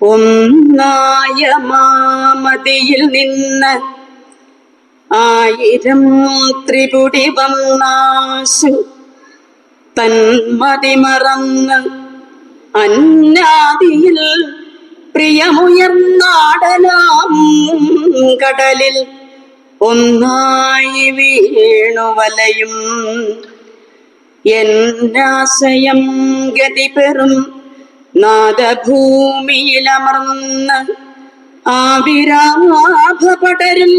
ഒന്നായ മാമതിയിൽ നിന്ന് ആയിരം ത്രിപുടി വന്നാശു. തന്മതി മറന്ന് അന്നാദിയിൽ പ്രിയമുയർന്നാടലാം കടലിൽ ഒന്നായി വീണുവലയും എന്നാശയം ഗതി പെറും നാദഭൂമിയിലമർന്ന് ആവിരാഭപടരും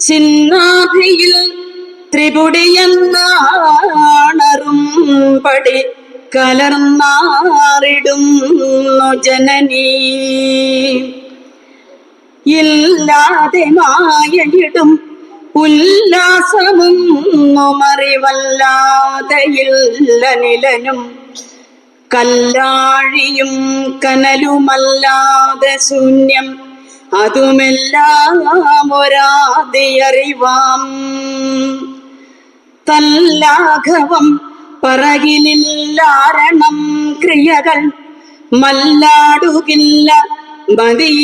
ചിന്നാഭിയിൽ ത്രിപുടിയെന്നാണറും പടി കലർന്നാറിടുന്നു ജനനീ. ഇല്ലാതെ മായയിടും ഉല്ലാസമും അറിവല്ലാതെ ഇല്ല നിലനും കല്ലാഴിയും കനലുമല്ലാതെ ശൂന്യം. അതുമെല്ലാം ഒരാതിയറിവാം തല്ലാഘവം പറകിലില്ലാരണം ക്രിയകൾ മല്ലാടുകില്ല. മതി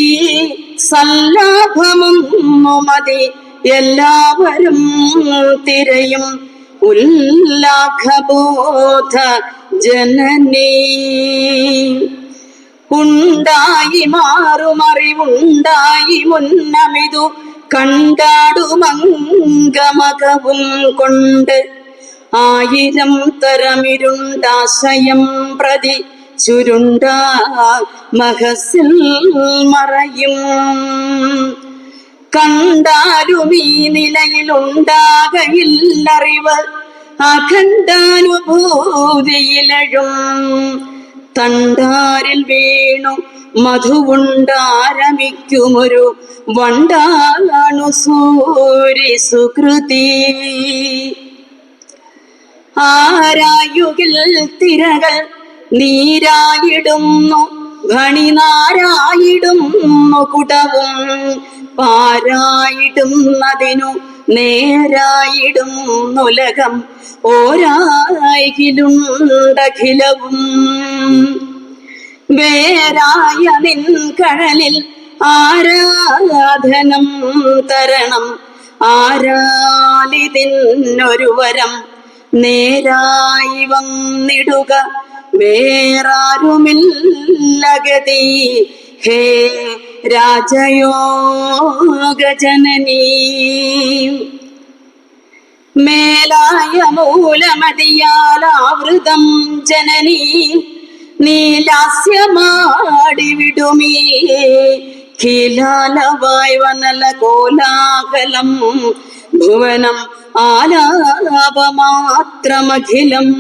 സല്ലാഭമൊന്നു മതി എല്ലാവരും തിരയും. ഉല്ലാഘബോധ ജനനീ. ഉണ്ടായി മാറുമറിവുണ്ടായി മുന്നമിതു കണ്ടാടുമംഗമകവും കൊണ്ട്. ആയിരം തരമിരുണ്ടാശയം പ്രതി ചുരുണ്ട മഹസിൽ മറയും. കണ്ടാലും ഈ നിലയിലുണ്ടാകയില്ലറിവ്. അഖണ്ഡാനുഭൂതിയിലഴും തണ്ടാരിൽ വീണു മധുവുണ്ടാരമിക്കുമൊരു വണ്ടാണു സൂരി സുകൃതി. ആരായുകിൽ തിരകൾ നീരായിടുന്നു ഘണിനാരായിടുന്നു പാരായിടും അതിനു നേരായിടും നുലകം ഓരായിലുണ്ടഖിലവും. വേരായ നിൻ കഴലിൽ ആരാധനം തരണം ആരാലിതിനൊരു വരം നേരായി വന്നിടുക വേറാരുമില്ലഗതി. ഹേ രാജയോഗജനനീ. മേലായ മൂലമതിയാലാവൃതം ജനനീ. നീലാസ്യമാടി വിടുമീ ഖിലാലവായ് വനല കോലാഹലം. ഭുവനം ആലാപമാത്രമഖിലം.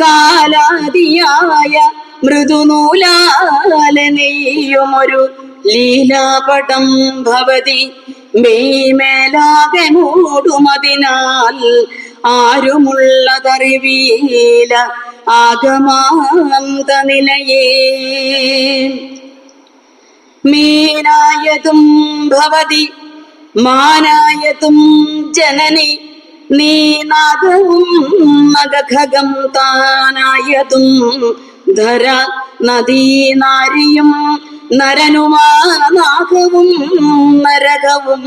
കാലാദിയായ മൃദുനൂലാലനെയ്യുമൊരു ലീലാപടം ഭവതി. മെയ്മേലാകെ മൂടുമതിനാൽ ആരുമുള്ളതറിവീല ആഗമാന്ത നിലയേ. മീനായതും ഭവതി മാനായതും ജനനി നീനാദവും മഗഖഗം താനായതും ധര നദീനാരിയും നരനുമാനാഗവും നരകവും.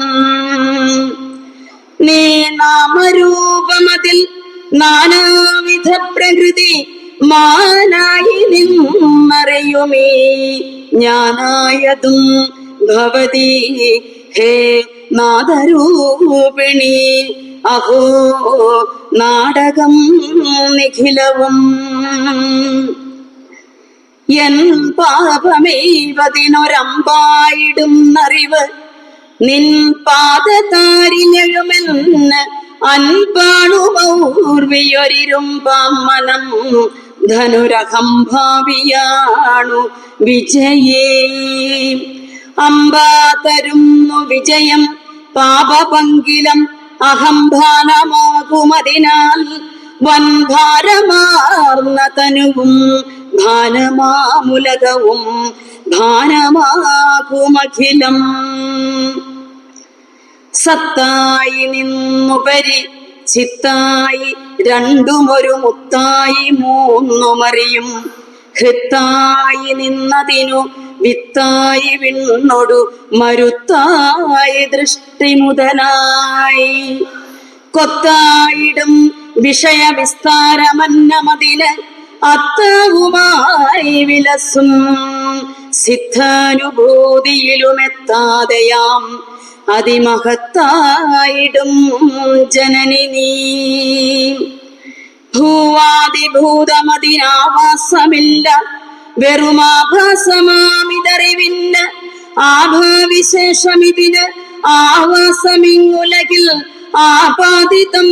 നീ നാമരൂപമതിൽ നാനാവിധ പ്രകൃതി മാനായി നിന്നറിയുമേ. ഞാനായതും ഭവതി ഹേ നാദരൂപിണി. അഹോ നാടകം നിഖിലവും. എൻ പാപമേവതിനൊരമ്പായിടുന്നറിവ് നിൻ പാദതാരിലെഴുമെന്ന് അൻപാണുമൗർവിയൊരിരും പാമനം ധനുരഹം ഭാവിയാണു വിജയേ. അമ്പാ തരുന്നു വിജയം പാപപങ്കിലം അഹംഭാനമാകുമതിനാൽ വൻഭാരമാർന്ന തനുവും ഭാനമാമുലകവും ഭാനമാകുമഖിലം സത്തായി നിന്നുപരി ചിത്തായി രണ്ടുമൊരു മുത്തായി മൂന്നുമറിയും ഹൃത്തായി നിന്നതിനു വിത്തായി വിണ്ണൊടു മരുത്തായി ദൃഷ്ടി മുതലായി. കൊത്തായിടും വിഷയവിസ്താരമന്നമതിന് അത്തവുമായി വിലസും സിദ്ധാനുഭൂതിയിലുമെത്താതെയാം അതിമഹത്തായിടും ജനനി നീ. ഭൂവാദിഭൂതമതിനാവാസമില്ല വെറുമാഭാസമാമിതറിവിന് ആഭാവിശേഷമിതിന് ആവാസമിങ്ങുലകിൽ ആപാദിതം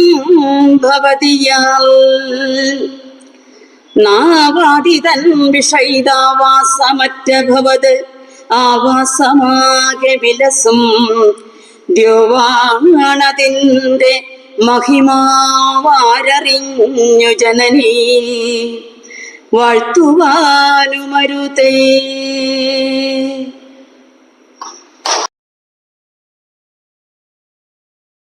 ഭവതിയാൽ. നാവാദിതൻ വിഷയിതാവാസമറ്റ ഭവത് ആവാസമാകെ വിലസും ദ്യോവാണതിന്റെ മഹിമാവാരറിഞ്ഞു ജനനീ. വാഴ്ത്തുവാനുമരുതേ.